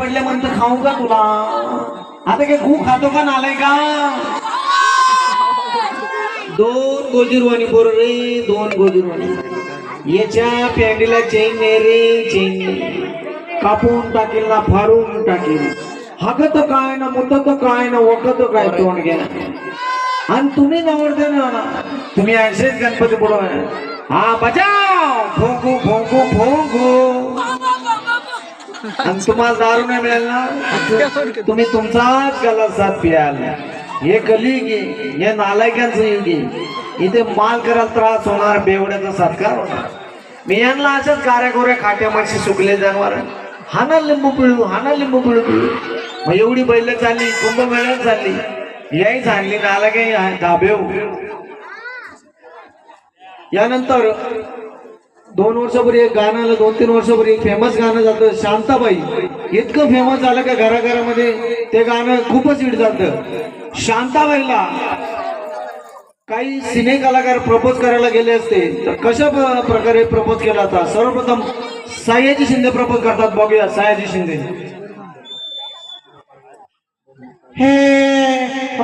पडले म्हणतं खाऊ का तुला. आता काय गू खातो का नालाय का? दोन गोजीरवाणी बोर रे दोन गोजीरवाणी. याच्या पॅन्डीला चेन नाही रे चेन कापून टाकेल ना फाडून टाकेल. हाकत काय ना मुतत काय ना वखत काय तोंड घ्या. आणि तुम्ही नवरते ना तुम्ही असेच गणपती पुढं हा बजाव भोंगू भोंगू आणि तुम्हाला दारू नाही मिळेल ना? तुम्ही तुमचाच गला साथ पियाल. हे कली गे हे नालायकांचं येईल गे इथे माल करायला त्रास होणार बेवड्याचा सत्कार होणार. मी यांना अशाच काऱ्याकोऱ्या खाट्यामाशी सुकले जनावर. हाना लिंबू पिळू हाना लिंबू पिळू पिळू. मग एवढी बैल चालली कुंभमेळ्यात चालली. याही चालली नाला काही धाबेव यानंतर दोन वर्षापूर्वी एक गाणं आलं दोन तीन वर्षापूर्वी फेमस गाणं जातं शांताबाई. इतकं फेमस झालं का घराघरामध्ये ते गाणं खूपच हिट जातं शांताबाईला काही सिने कलाकार प्रपोज करायला गेले असते तर कशा प्रकारे प्रपोज केला होता? सर्वप्रथम सयाजी शिंदे प्रपोज करतात बघूया सयाजी शिंदे. हे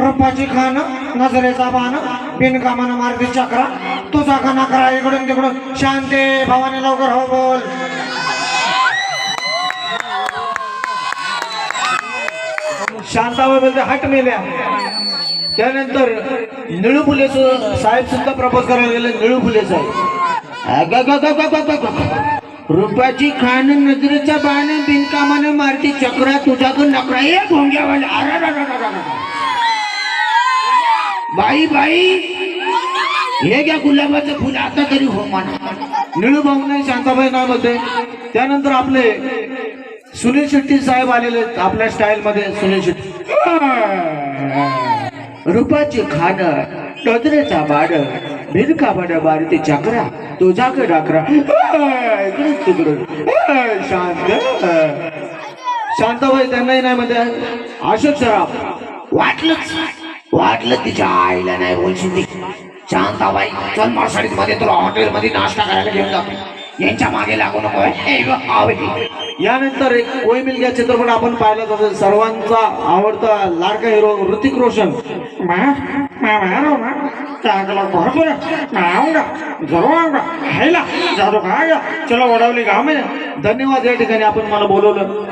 रुपाची खान नजरेचा बाण बिनकामानं मारते चक्रा. तुझा खाना करा इकडून तिकडून. शांती भावाने लवकर हो बोल. शांताबाई बोलते हट मेल्या. त्यानंतर निळू फुले साहेब सुद्धा प्रपोज करायला गेले निळू फुले साहेब रुपयाची खान नजरेचा बाण बिनकामानं मारती चक्रा. तुझ्याकडून नकरा ये भोंग्यावाले. अररररररर. बाई बाई. हे घ्या गुलाबाचं फुल आता तरी हो म्हणा. निळू नाही शांताबाई नाव होते त्यानंतर आपले सुनील शेट्टी साहेब आलेले आहेत आपल्या स्टाईल मध्ये सुनील शेट्टी. रुपाची खान टोदरेचा बाड भिरका बड बारती चक्रा तुझ्याकडे डाकरा. शांत. शांताबाई त्यांनाही नाही म्हणते. अशोक सराफ. वाटलंच. वाटलं तिच्या आईला नाही बोलशील ती शांताबाई चल मार्साडीत मध्ये तुला हॉटेल मध्ये नाश्ता करायला घेऊन जातो. यांच्या मागे लागू नको. यानंतर एक कोई मिल गया चित्रपट आपण पाहिला जातो सर्वांचा आवडता लाडका हिरो ऋतिक रोशन. चलो वडवली गाव में धन्यवाद या ठिकाणी आपण मला बोलवलं.